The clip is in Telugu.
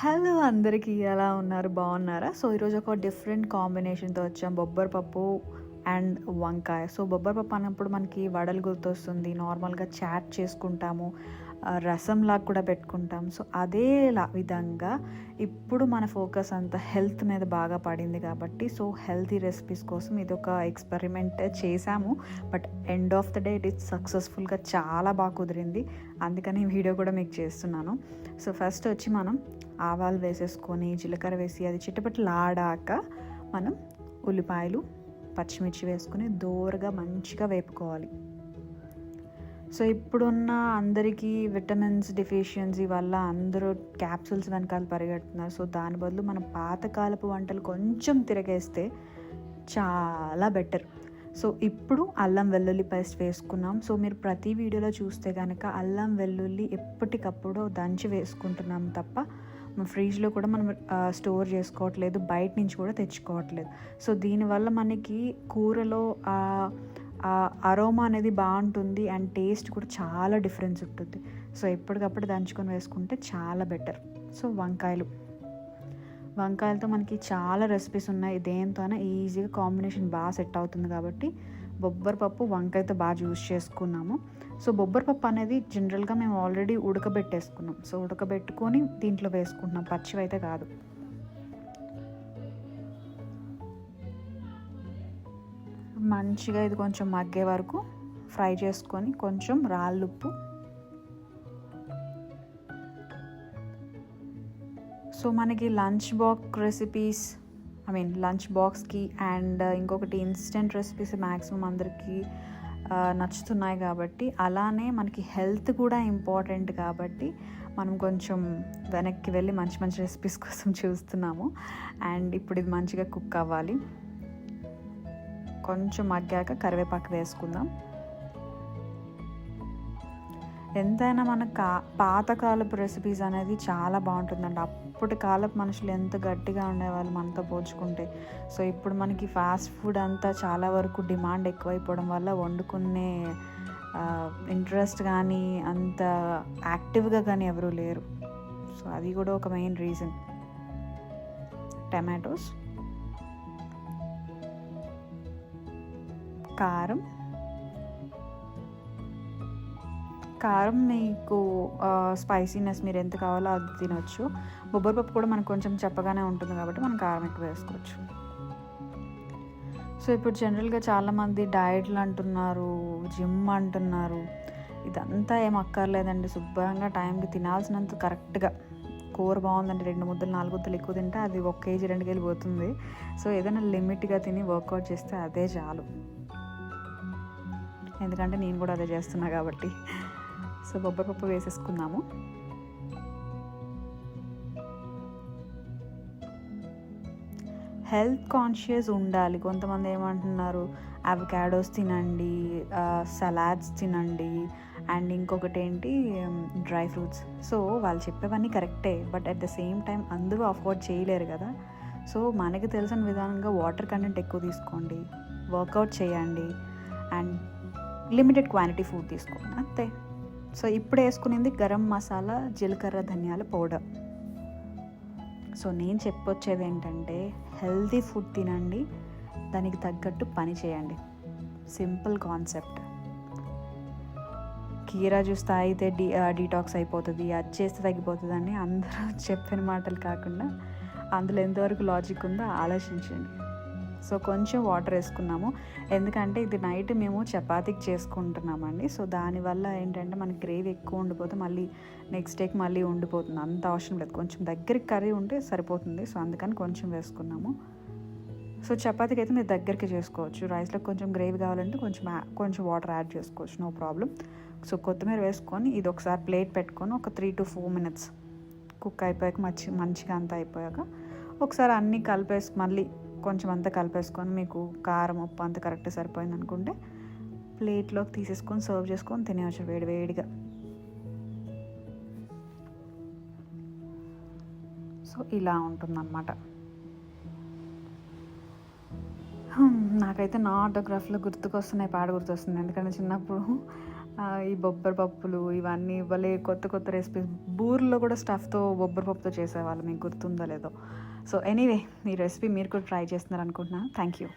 హలో అందరికీ ఎలా ఉన్నారు? బాగున్నారా? సో ఈరోజు ఒక డిఫరెంట్ కాంబినేషన్తో వచ్చాం. బొబ్బరి పప్పు అండ్ వంకాయ. సో బొబ్బరి పప్పు అన్నప్పుడు మనకి వడలు గుర్తొస్తుంది. నార్మల్గా చాట్ చేసుకుంటాము. రసంలాగా కూడా పెట్టుకుంటాం. సో అదే లా- విధంగా ఇప్పుడు మన ఫోకస్ అంతా హెల్త్ మీద బాగా పడింది కాబట్టి సో హెల్తీ రెసిపీస్ కోసం ఇది ఒక ఎక్స్పెరిమెంట్ చేశాము. But end of the day it is సక్సెస్ఫుల్గా చాలా బాగా కుదిరింది. అందుకని వీడియో కూడా మీకు చేస్తున్నాను. సో ఫస్ట్ వచ్చి మనం ఆవాలు వేసేసుకొని జీలకర్ర వేసి అది చిట్టపట్లాడాక మనం ఉల్లిపాయలు పచ్చిమిర్చి వేసుకొని దోరగా మంచిగా వేపుకోవాలి. సో ఇప్పుడున్న అందరికీ విటమిన్స్ డెఫిషియన్సీ వల్ల అందరూ క్యాప్సూల్స్ వెనకాల పరిగెడుతున్నారు. సో దాని బదులు మన పాతకాలపు వంటలు కొంచెం తిరగేస్తే చాలా బెటర్. సో ఇప్పుడు అల్లం వెల్లుల్లి పేస్ట్ వేసుకున్నాం. సో మీరు ప్రతి వీడియోలో చూస్తే కనుక అల్లం వెల్లుల్లి ఎప్పటికప్పుడు దంచి వేసుకుంటున్నాం తప్ప ఫ్రిడ్జ్లో కూడా మనం స్టోర్ చేసుకోవట్లేదు బయట నుంచి కూడా తెచ్చుకోవట్లేదు. సో దీనివల్ల మనకి కూరలో అరోమా అనేది బాగుంటుంది అండ్ టేస్ట్ కూడా చాలా డిఫరెన్స్ ఉంటుంది. సో ఎప్పటికప్పుడు దంచుకొని వేసుకుంటే చాలా బెటర్. సో వంకాయలు. వంకాయలతో మనకి చాలా రెసిపీస్ ఉన్నాయి. దేంతోనే ఈజీగా కాంబినేషన్ బాగా సెట్ అవుతుంది కాబట్టి బొబ్బరి పప్పు వంకాయతో బాగా యూజ్ చేసుకున్నాము. సో బొబ్బరి పప్పు అనేది జనరల్గా మేము ఆల్రెడీ ఉడకబెట్టేసుకున్నాం. సో ఉడకబెట్టుకొని దీంట్లో వేసుకుంటున్నాం. పచ్చివి అయితే కాదు. మంచిగా ఇది కొంచెం మగ్గే వరకు ఫ్రై చేసుకొని కొంచెం రాళ్ళుప్పు సో మనకి lunch box recipes I mean lunch బాక్స్కి అండ్ ఇంకొకటి ఇన్స్టెంట్ రెసిపీస్ మ్యాక్సిమం అందరికీ నచ్చుతున్నాయి కాబట్టి అలానే మనకి హెల్త్ కూడా ఇంపార్టెంట్ కాబట్టి మనం కొంచెం వెనక్కి వెళ్ళి మంచి మంచి రెసిపీస్ కోసం చూస్తున్నాము. అండ్ ఇప్పుడు ఇది మంచిగా కుక్ అవ్వాలి. కొంచెం మగ్గాక కరివేపాకు వేసుకుందాం. ఎంతైనా మన కా పాతకాలపు రెసిపీస్ అనేది చాలా బాగుంటుందండి. అప్పటి కాలపు మనుషులు ఎంత గట్టిగా ఉండేవాళ్ళు మనతో పోల్చుకుంటే. సో ఇప్పుడు మనకి ఫాస్ట్ ఫుడ్ అంతా చాలా వరకు డిమాండ్ ఎక్కువైపోవడం వల్ల వండుకునే ఇంట్రెస్ట్ కానీ అంత యాక్టివ్గా కానీ ఎవరూ లేరు. సో అది కూడా ఒక మెయిన్ రీజన్ టమాటోస్ కారం. కారం మీకు స్పైసీనెస్ మీరు ఎంత కావాలో అది తినొచ్చు. బొబ్బరి పప్పు కూడా మనకు కొంచెం చెప్పగానే ఉంటుంది కాబట్టి మనం కారం ఎక్కువ వేసుకోవచ్చు. సో ఇప్పుడు జనరల్గా చాలామంది డయట్లు అంటున్నారు జిమ్ అంటున్నారు. ఇదంతా ఏం అక్కర్లేదండి. శుభ్రంగా టైంకి తినాల్సినంత కరెక్ట్గా. కూర బాగుందండి రెండు ముద్దలు నాలుగు ముద్దలు ఎక్కువ తింటే అది ఒక కేజీ రెండు కేజీ పోతుంది. సో ఏదైనా లిమిట్గా తిని వర్కౌట్ చేస్తే అదే చాలు. ఎందుకంటే నేను కూడా అదే చేస్తున్నా కాబట్టి. సో బొబ్బరి పప్పు వేసేసుకుందాము. హెల్త్ కాన్షియస్ ఉండాలి. కొంతమంది ఏమంటున్నారు అవకాడోస్ తినండి సలాడ్స్ తినండి అండ్ ఇంకొకటి ఏంటి డ్రై ఫ్రూట్స్ సో వాళ్ళు చెప్పేవన్నీ కరెక్టే but at the same time అందరూ అఫోర్డ్ చేయలేరు కదా. సో మనకి తెలిసిన విధానంగా వాటర్ కంటెంట్ ఎక్కువ తీసుకోండి వర్కౌట్ చేయండి అండ్ లిమిటెడ్ క్వాంటిటీ ఫుడ్ తీసుకోండి అంతే. సో ఇప్పుడు వేసుకునేది గరం మసాలా జీలకర్ర ధనియాల పౌడర్. సో నేను చెప్పొచ్చేది ఏంటంటే హెల్తీ ఫుడ్ తినండి దానికి తగ్గట్టు పని చేయండి. Simple concept. కీరా జ్యూస్ తాగితే డీ డీటాక్స్ అయిపోతుంది అది చేస్తే తగ్గిపోతుంది అని అందరూ చెప్పిన మాటలు కాకుండా అందులో ఎంతవరకు లాజిక్ ఉందో ఆలోచించండి. సో కొంచెం వాటర్ వేసుకున్నాము. ఎందుకంటే ఇది నైట్ మేము చపాతీకి చేసుకుంటున్నామండి. సో దానివల్ల ఏంటంటే మనకి గ్రేవీ ఎక్కువ ఉండిపోతే మళ్ళీ నెక్స్ట్ డేకి మళ్ళీ ఉండిపోతుంది. అంత అవసరం లేదు. కొంచెం దగ్గరికి కర్రీ ఉంటే సరిపోతుంది. సో అందుకని కొంచెం వేసుకున్నాము. సో చపాతీకి అయితే మీరు దగ్గరికి చేసుకోవచ్చు. రైస్లో కొంచెం గ్రేవీ కావాలంటే కొంచెం కొంచెం వాటర్ యాడ్ చేసుకోవచ్చు. No problem. సో కొత్తిమీర వేసుకొని ఇది ఒకసారి ప్లేట్ పెట్టుకొని ఒక three to four minutes cook అయిపోయాక మంచి మంచిగా అంతా అయిపోయాక ఒకసారి అన్నీ కలిపేసి మళ్ళీ కొంచెం అంతా కలిపేసుకొని మీకు కారం ఉప్పు అంతా కరెక్ట్ సరిపోయింది అనుకుంటే ప్లేట్లోకి తీసేసుకొని సర్వ్ చేసుకొని తినేవచ్చు వేడి వేడిగా. సో ఇలా ఉంటుందన్నమాట. నాకైతే నా ఆటోగ్రాఫ్లో గుర్తుకొస్తున్నాయి పాట గుర్తొస్తుంది ఎందుకంటే చిన్నప్పుడు ఈ బొబ్బరి పప్పులు ఇవన్నీ భలే కొత్త కొత్త రెసిపీస్ బూర్లో కూడా స్టఫ్తో బొబ్బరి పప్పుతో చేసేవాళ్ళు. మీకు గుర్తుందో లేదో. సో ఎనీవే ఈ రెసిపీ మీరు కూడా ట్రై చేస్తున్నారు అనుకుంటున్నాను థ్యాంక్ యూ